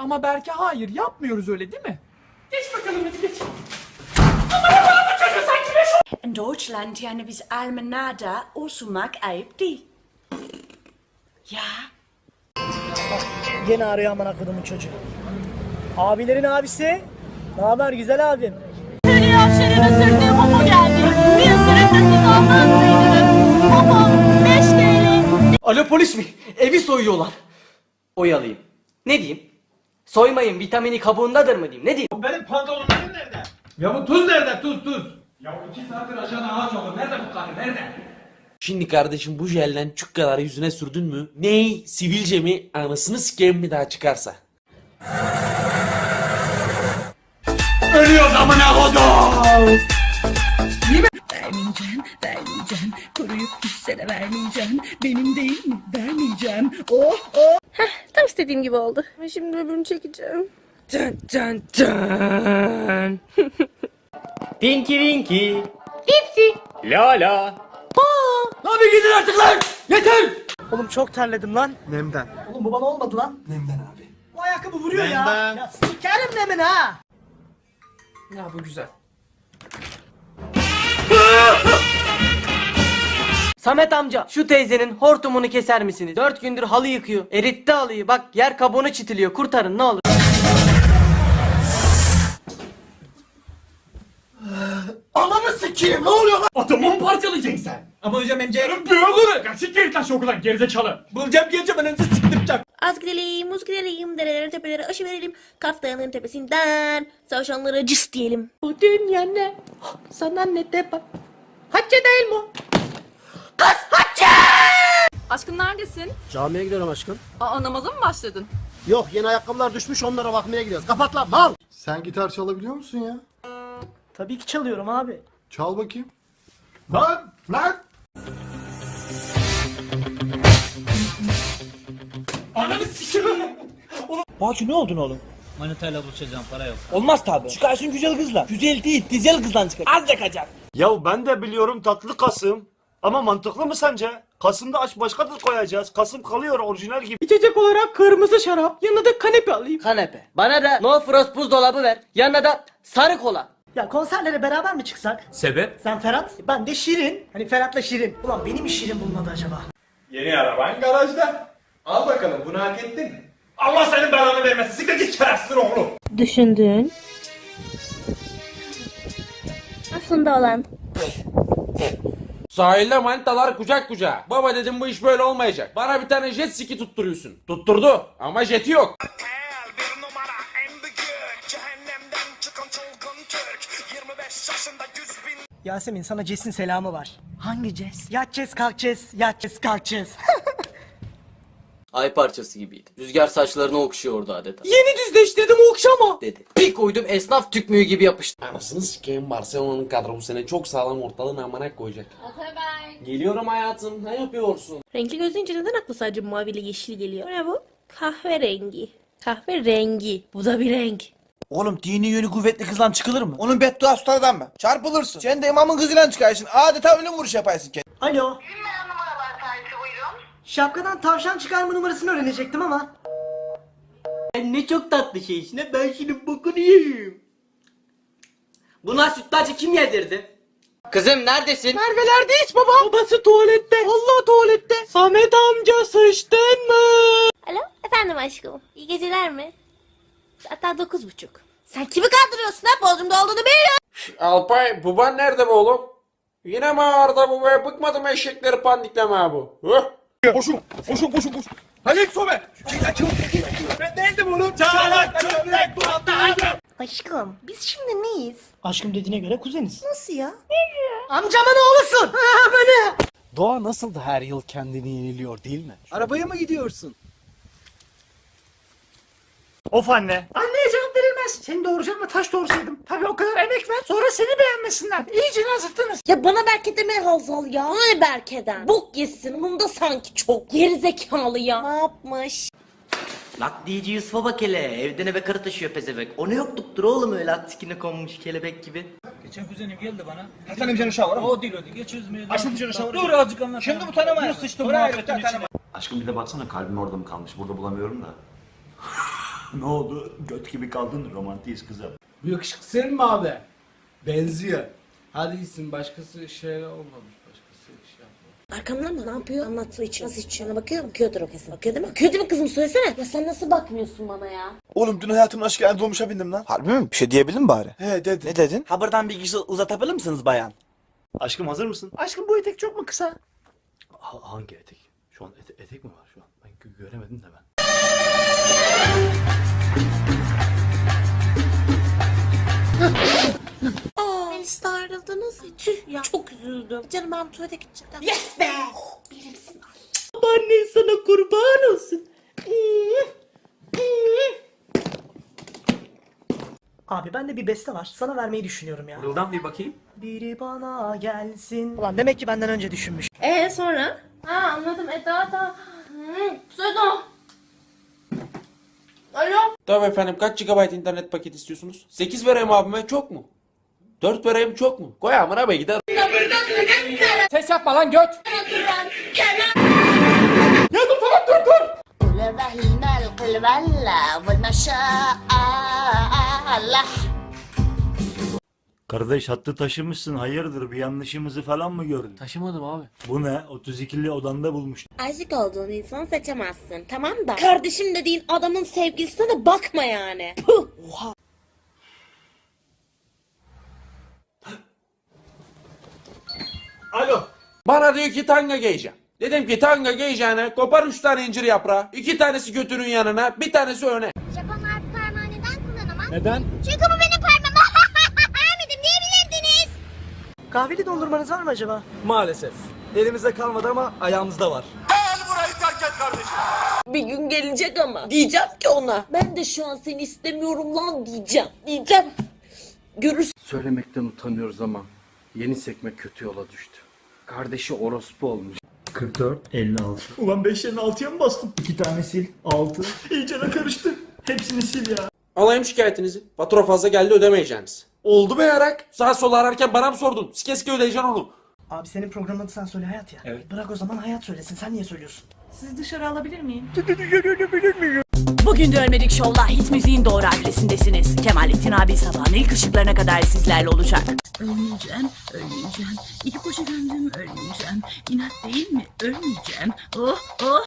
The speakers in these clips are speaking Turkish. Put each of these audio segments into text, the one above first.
Ama Berke hayır yapmıyoruz öyle değil mi? Geç bakalım hadi geç. In Deutschland yani biz Almanada osurmak ayıp değil. Ya. Gene arıyor amına kodumun çocuğu. Abilerin abisi. Ne haber güzel abim? Seni yavşarın ısırdığı Momo geldi. Bir ısırık da siz almaz mıydınız? Momo 5 TL. Alo polis mi? Evi soyuyorlar. Oyalayayım. Ne diyeyim? Soymayın vitamini kabuğundadır mı diyeyim? Ne diyeyim? Benim pantolonlarım nerede? Ya bu tuz nerede? Tuz tuz. Ya iki saattir aşağıda ağaç olur. Nerede bu karı? Nerede? Şimdi kardeşim bu jelden çuk kadar yüzüne sürdün mü? Ney? Sivilce mi? Anasını sikeyim mi daha çıkarsa? Ölüyoruz amına kodum. Vermeyeceğim, vermeyeceğim. Koruyup hissene vermeyeceğim. Benim değil mi? Vermeyeceğim. Oh oh. Tam istediğim gibi oldu. Şimdi öbürünü çekeceğim. Dın dın dın. Tinky Winky. Dipsy. Lala. Lan bir gidin artık lan. Yeter. Oğlum çok terledim lan. Nemden. Oğlum bu bana olmadı lan. Nemden abi. Bu ayakkabı vuruyor ya. Ya sikerim nemin ha. Ya bu güzel. Samet amca şu teyzenin hortumunu keser misiniz? Dört gündür halı yıkıyor. Eritti halıyı. Bak yer kabuğunu çitiliyor. Kurtarın ne olur. Ananı sikeyim ne oluyor lan? Atomu mu parçalayacaksın sen? Ama hocam emce... Büyük olur. Kaçık geri taş okuldan gerizekalı. Bulacağım geleceğim ananızı siktireceğim. Az gidelim, uz gidelim, derelere tepelere aşı verelim. Kaf Dağı'nın tepesinden savaşanlara cıs diyelim. Bu dünya ne? Sana ne de bak. Hacca değil mi? Kız hacca! Aşkım neredesin? Camiye gidiyorum aşkım. Aa namaza mı başladın? Yok yeni ayakkabılar düşmüş onlara bakmaya gidiyoruz. Kapat lan mal. Sen gitar çalabiliyor musun ya? Tabii ki çalıyorum abi. Çal bakayım. Lan! Lan! Ananı sikeyim. Baki ne oldun oğlum? Manitayla buluşacağım para yok. Olmaz tabi. Çıkarsın güzel kızla. Güzel değil, dizel kızdan çıkar. Az yakacak. Ya ben de biliyorum tatlı Kasım. Ama mantıklı mı sence? Kasım'da aç başka da koyacağız. Kasım kalıyor orijinal gibi. İçecek olarak kırmızı şarap. Yanına da kanepe alayım. Kanepe. Bana da no frost buzdolabı ver. Yanına da sarı kola. Ya konserlere beraber mi çıksak? Sebep? Sen Ferhat, ben de Şirin. Hani Ferhat'la Şirin. Ulan beni mi Şirin bulmadı acaba? Yeni araban garajda. Al bakalım bunu hak ettin mi? Allah senin belanı vermesin. Siktir git şerefsiz oğlu. Düşündüğün. Aslında olan. Sahilde manitalar kucak kucağa. Baba dedim bu iş böyle olmayacak. Bana bir tane jet ski tutturuyorsun. Tutturdu ama jeti yok. Yasemin sana Ces'in selamı var. Hangi Ces? Yatacağız kalkacağız, yatacağız kalkacağız. Ay parçası gibiydi. Rüzgar saçlarını okşuyordu adeta. Yeni düzleştirdim okşama. Dedi. Bir koydum esnaf tükmüğü gibi yapıştı. Anasını sikeyim Barcelona'nın kadro bu sene çok sağlam ortalığın amına koyacak. Geliyorum hayatım ne yapıyorsun? Renkli gözleyince neden aklı sadece mavi ile yeşil geliyor? Ne bu? Kahverengi. Kahverengi. Bu da bir renk. Oğlum dini yönü kuvvetli kızdan çıkılır mı? Onun beddua tutardan mı? Çarpılırsın. Sen de imamın kızıyla çıkarsın. Adeta ölüm vuruşu yaparsın kendine. Alo. Şapkadan tavşan çıkarma numarasını öğrenecektim ama. Sen ne çok tatlı şeysin ha ben şimdi bokunu yiyeyim. Buna sütlacı kim yedirdi? Kızım neredesin? Merve'lerde hiç baba. Babası tuvalette. Allah tuvalette. Samet amca sıçtın mı? Alo efendim aşkım. İyi geceler mi? Hatta dokuz buçuk. Sen kimi kandırıyorsun ha? Bodrum'da olduğunu biliyorum. Alpay baban nerede be oğlum? Yine mi ağırda bu be? Bıkmadım eşekleri pandikleme bu. Huh? Koşun. Koşun koşun koşun. Halil Sobe. Ben değildim oğlum. Çağlak çömlek bu Aşkım biz şimdi neyiz? Aşkım dediğine göre kuzeniz. Nasıl ya? Amcamın oğlusun. Ha, Böyle. Doğa nasıl da her yıl kendini yeniliyor değil mi? Arabaya mı gidiyorsun? Of anne. Anneye cevap verilmez. Seni doğuracağım taş doğursaydım. Tabii o kadar emek ver. Sonra seni beğenmesinler. İyice azıttınız. Ya bana Berke deme Hazal ya. Ay Berke'den. Bok yesin. Bunda sanki çok. Geri zekalı ya. Ne yapmış? Naklici Yusuf'a bak hele. Evden eve karı taşıyor pezevek. O ne yokluktur oğlum öyle at sikine konmuş kelebek gibi. Geçen kuzenim geldi bana. Hasan emcanın şavara. O değil o değil. Geç yüzmeye. Açtım canı şavara. Dur azıcık anlat. Şimdi bu tanıma. Dur sıçtım muhabbetin içine. Aşkım bir de baksana kalbim orada mı kalmış? Burada bulamıyorum da. Ne oldu? Göt gibi kaldın romantiyiz kızım. Bu yakışıklı senin mi abi? Benziyor. Hadi gitsin başkası şey olmamış. Başkası şey yapmamış. Arkamdan mı? Ne yapıyor? Anlattığı için. Nasıl içiyor? Bakıyor mu? Bakıyordur o kesin. Bakıyor değil mi? Bakıyor değil mi kızım? Söylesene. Ya sen nasıl bakmıyorsun bana ya? Oğlum dün hayatımın aşkı yani dolmuşa bindim lan. Harbi mi? Bir şey diyebilir mi bari? He dedi. Ne dedin? Ha buradan bir kişi uzatabilir misiniz bayan? Aşkım hazır mısın? Aşkım bu etek çok mu kısa? hangi etek? Şu an etek mi var şu an? Ben göremedim de ben. Aa, Melis'le ayrıldınız. Tüh ya. Çok üzüldüm. Canım ben tuvalete gideceğim. Yes be. Benimsin. Annen sana kurban olsun. Abi bende bir beste var. Sana vermeyi düşünüyorum ya. Buradan bir bakayım. Biri bana gelsin. Ulan demek ki benden önce düşünmüş. Ee sonra? Ha anladım Eda da. Hmm, Seda. Tabii efendim kaç GB internet paketi istiyorsunuz? 8 vereyim abime çok mu? 4 vereyim çok mu? Koy amına be gider. Ses yapma lan göt. Kardeş hattı taşımışsın hayırdır bir yanlışımızı falan mı gördün? Taşımadım abi. Bu ne? 32'li odanda bulmuş. Aşık olduğun insanı seçemezsin. Tamam da. Kardeşim dediğin adamın sevgilisine de bakma yani. Puh. Oha. Alo. Bana diyor ki tanga giyeceğim. Dedim ki tanga giyeceğine kopar 3 tane incir yaprağı. 2 tanesi götünün yanına bir tanesi öne. Japonlar bu parmağı neden kullanamaz? Neden? Çünkü bu benim Kahveli dondurmanız var mı acaba? Maalesef. Elimizde kalmadı ama ayağımızda var. Bir gün gelecek ama. Diyeceğim ki ona. Ben de şu an seni istemiyorum lan diyeceğim. Diyeceğim. Görürsün. Söylemekten utanıyoruz ama yeni sekme kötü yola düştü. Kardeşi orospu olmuş. 44, 56. Ulan 5 yerine 6'ya mı bastım? 2 tane sil, 6. İyice de karıştı. Hepsini sil ya. Alayım şikayetinizi. Fatura fazla geldi ödemeyeceğiniz. Oldu be yarak. Sağ sol ararken bana mı sordun? Sike sike ödeyeceksin onu. Abi senin programın adı sen söyle hayat ya. Evet. Bırak o zaman hayat söylesin. Sen niye söylüyorsun? Sizi dışarı alabilir miyim? Bugün de Ölmedik Show'la hit müziğin doğru adresindesiniz. Kemalettin abi sabahın ilk ışıklarına kadar sizlerle olacak. Ölmeyeceğim, ölmeyeceğim. İki koca gömdüm, ölmeyeceğim. İnat değil mi? Ölmeyeceğim. Oh, oh.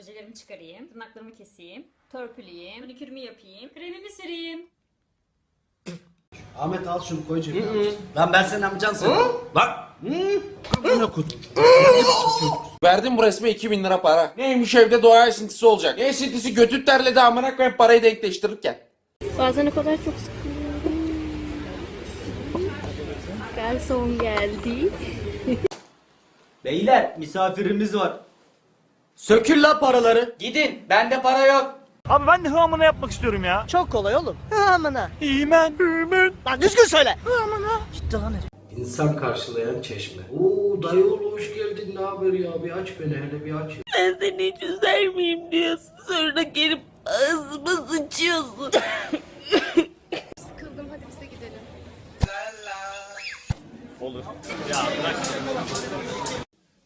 Ojelerimi çıkarayım. Tırnaklarımı keseyim. Törpüleyeyim. Manikürümü yapayım. Kremimi süreyim. Ahmet al şunu koy cebine. Lan ben senin amcansın. Bak. Verdim bu resme 2000 lira para. Neymiş evde doğa esintisi olacak. Ne esintisi götüt terledi amına koyayım parayı denkleştirirken. Bazen o kadar çok sıkılıyorum. Garson geldi. Beyler misafirimiz var. Sökül la paraları. Gidin. Bende para yok. Abi ben de hıamını yapmak istiyorum ya. Çok kolay oğlum. Hı amına. İmen, imen. Lan düzgün söyle. Hı amına. Gitti lan herif. İnsan karşılayan çeşme. Oo dayıoğlu hoş geldin. Ne haber ya? Bir aç beni hele bir aç. Ben seni hiç üzer miyim diyorsun. Sonra gelip ağzıma sıçıyorsun. Sıkıldım hadi bize gidelim.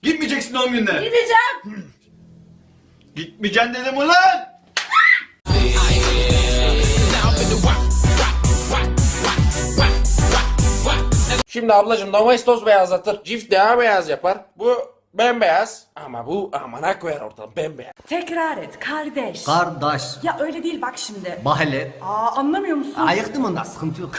Gitmeyeceksin doğum gününe. Gideceğim. Gitmeyeceksin dedim ulan. Şimdi ablacım domestos beyazlatır. Cift daha beyaz yapar. Bu bembeyaz. Ama bu amına koyar ortadan bembeyaz. Tekrar et kardeş. Kardeş. ya öyle değil bak şimdi. Mahalle. Aa anlamıyor musun? Ayıktım ondan sıkıntı yok.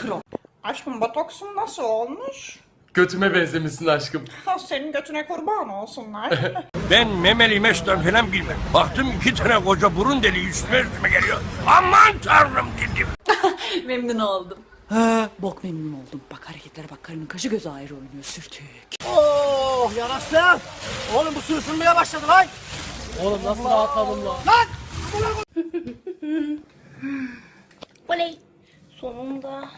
Aşkım botoksun nasıl olmuş? Götüme benzemişsin aşkım. Ha senin götüne kurban olsunlar. Ben memeli meşten falan bilmem. Baktım iki tane koca burun deliği üstüme üstüme geliyor. Aman tanrım dedim. memnun oldum. Ha, bok memnun oldum. Bak hareketlere bak karının kaşı gözü ayrı oynuyor sürtük. Oh yarasın. Oğlum bu ısınmaya başladı lan. Oğlum nasıl rahatladım lan. Oley. Sonunda.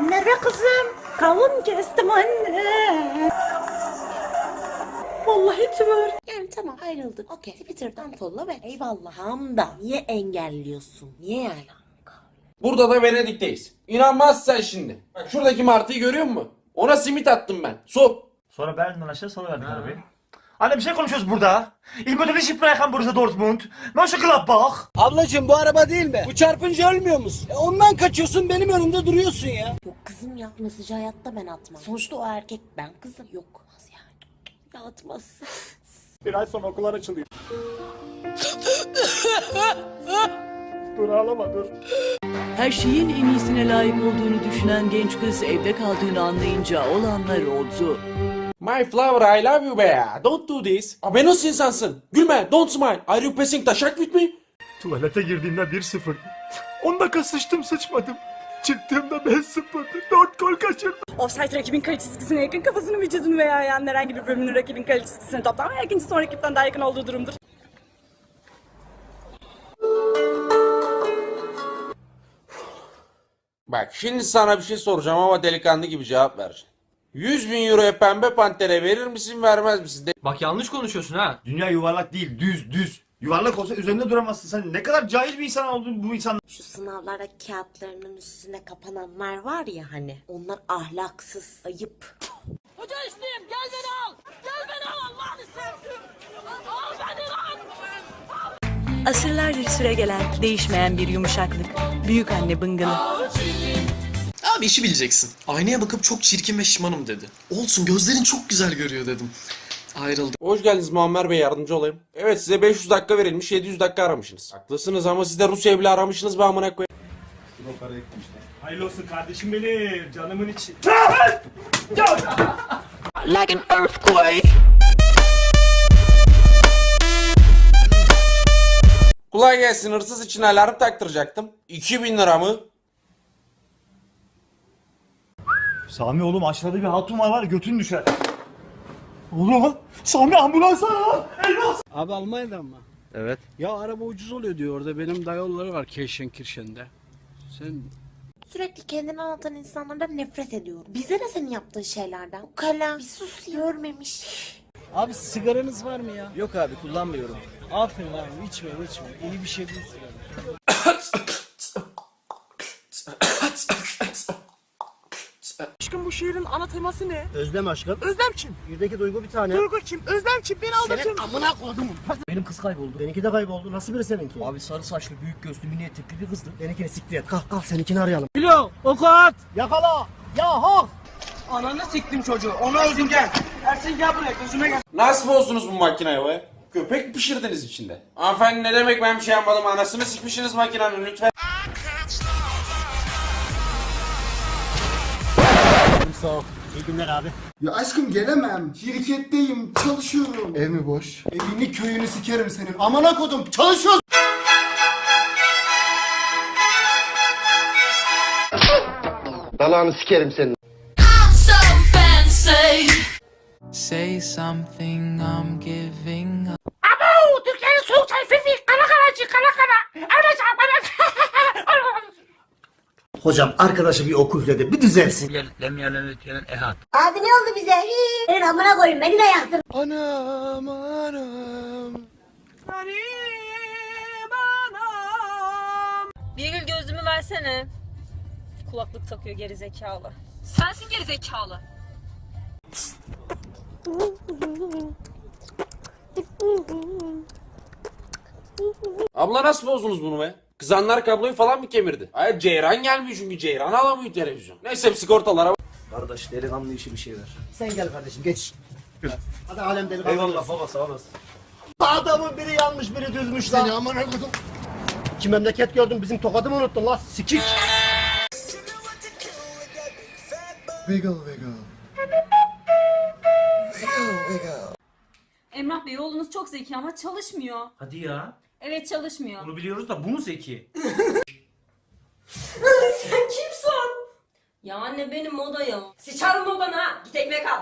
Merve kızım. Kavun kestim anne. Vallahi tümör. Yani tamam ayrıldık. Okey. Twitter'dan follow ve eyvallahım da. Niye engelliyorsun? Niye yani? Burada da Venedik'teyiz. İnanmazsan şimdi. Bak şuradaki martıyı görüyor musun? Ona simit attım ben. Su. Sonra Berlin'den aşağı salıverdik arabayı. Anne bir şey konuşuyoruz burada. Ich möchte nicht sprechen Borussia Dortmund. Mönchengladbach. Ablacım bu araba değil mi? Bu çarpınca ölmüyor musun? E ondan kaçıyorsun benim önümde duruyorsun ya. Yok kızım ya mesajı hayatta ben atmam. Sonuçta o erkek ben kızım. Yok az yani. Ya atmazsın. Bir ay sonra okullar açılıyor. dur ağlama dur. Her şeyin en iyisine layık olduğunu düşünen genç kız evde kaldığını anlayınca olanlar oldu. My flower I love you be. Don't do this. Abi nasıl insansın? Gülme. Don't smile. Are you passing taşak with me? Tuvalete girdiğimde 1-0. 10 dakika sıçtım sıçmadım. Çıktığımda 5-0. 4 gol kaçırdım. Offside rakibin kale çizgisine yakın kafasını vücudunu veya ayağının herhangi bir bölümünün rakibin kale çizgisine toplam veya ikinci son rakipten daha yakın olduğu durumdur. Bak şimdi sana bir şey soracağım ama delikanlı gibi cevap vereceksin. 100 bin euroya pembe pantere verir misin vermez misin? De- Bak yanlış konuşuyorsun ha. Dünya yuvarlak değil düz düz. Yuvarlak olsa üzerinde duramazsın sen. Ne kadar cahil bir insan oldun bu insan. Şu sınavlarda kağıtlarının üstüne kapananlar var ya hani. Onlar ahlaksız, ayıp. Hoca isteyeyim gel beni al. Gel beni al Allah'ını sevdim. Al beni lan. Asırlardır süre gelen, değişmeyen bir yumuşaklık. Büyük anne bıngılı. Abi işi bileceksin. Aynaya bakıp çok çirkin ve şişmanım dedi. Olsun gözlerin çok güzel görüyor dedim. Ayrıldım. Hoş geldiniz Muammer Bey yardımcı olayım. Evet size 500 dakika verilmiş 700 dakika aramışsınız. Haklısınız ama siz de Rusya bile aramışsınız be amına koyayım. Hayırlı olsun kardeşim benim. Canımın içi. Like an earthquake. Kolay gelsin hırsız için alarm taktıracaktım. 2000 lira mı? Sami oğlum aşağıda bir hatun var var götün düşer. Oğlum Sami ambulans ara. Eyvah. Abi Almanya'dan mı? Evet. Ya araba ucuz oluyor diyor orada. Benim dayolları var Kirşen Kirşen'de. Sen Sürekli kendini anlatan insanlardan nefret ediyorum. Bize ne senin yaptığın şeylerden? Ukala, bir sus görmemiş. Abi sigaranız var mı ya? Yok abi kullanmıyorum. Aferin abi içme içme. İyi bir şey değil sigara. Aşkım bu şiirin ana teması ne? Özlem aşkım. Özlem kim? Birdeki duygu bir tane. Duygu kim? Özlem kim? Beni aldatın. amına koydum. Benim kız kayboldu. Benimki de kayboldu. Nasıl biri seninki? Abi sarı saçlı, büyük gözlü, mini etekli bir kızdı. Benimkini siktir et. Kalk kalk seninkini arayalım. Kilo, oku at. Yakala. Ya hak. Ananı siktim çocuğu. Onu özün gel. Ersin gel buraya gözüme gel. Nasıl bozdunuz bu makineyi be? Köpek mi pişirdiniz içinde? Hanımefendi ne demek ben bir şey yapmadım anasını sikmişsiniz makinenin lütfen. Sağ ol. İyi günler abi. Ya aşkım gelemem. Şirketteyim. Çalışıyorum. Ev mi boş? Evini köyünü sikerim senin. Amına kodum. Çalışıyoruz. Dalağını sikerim senin. Say something I'm giving up. Türkiye'nin soğuk çay fefi. Kara karacı kara kara. Hocam arkadaşı bir oku üfledi. Bir düzelsin. Abi ne oldu bize? Senin amına koyun beni de yaktın. Anam anam. Birgül gözlüğümü versene. Kulaklık takıyor geri zekalı. Sensin geri zekalı. Abla nasıl bozdunuz bunu be? Kızanlar kabloyu falan mı kemirdi? Hayır Ceyran gelmiyor çünkü Ceyran alamıyor televizyon. Neyse sigortalara Kardeş delikanlı işi bir şey ver. Sen gel kardeşim geç. Hadi alem delikanlı. Eyvallah baba sağ olasın. Adamın biri yanlış biri düzmüş Seni lan. amına kodum. İki memleket gördün bizim tokadı mı unuttun lan sikik. Wiggle wiggle. Wiggle wiggle. Emrah Bey oğlunuz çok zeki ama çalışmıyor. Hadi ya. Evet çalışmıyor. Bunu biliyoruz da bu mu zeki? Ya anne benim odaya. Sıçarım odana. Git ekmek al.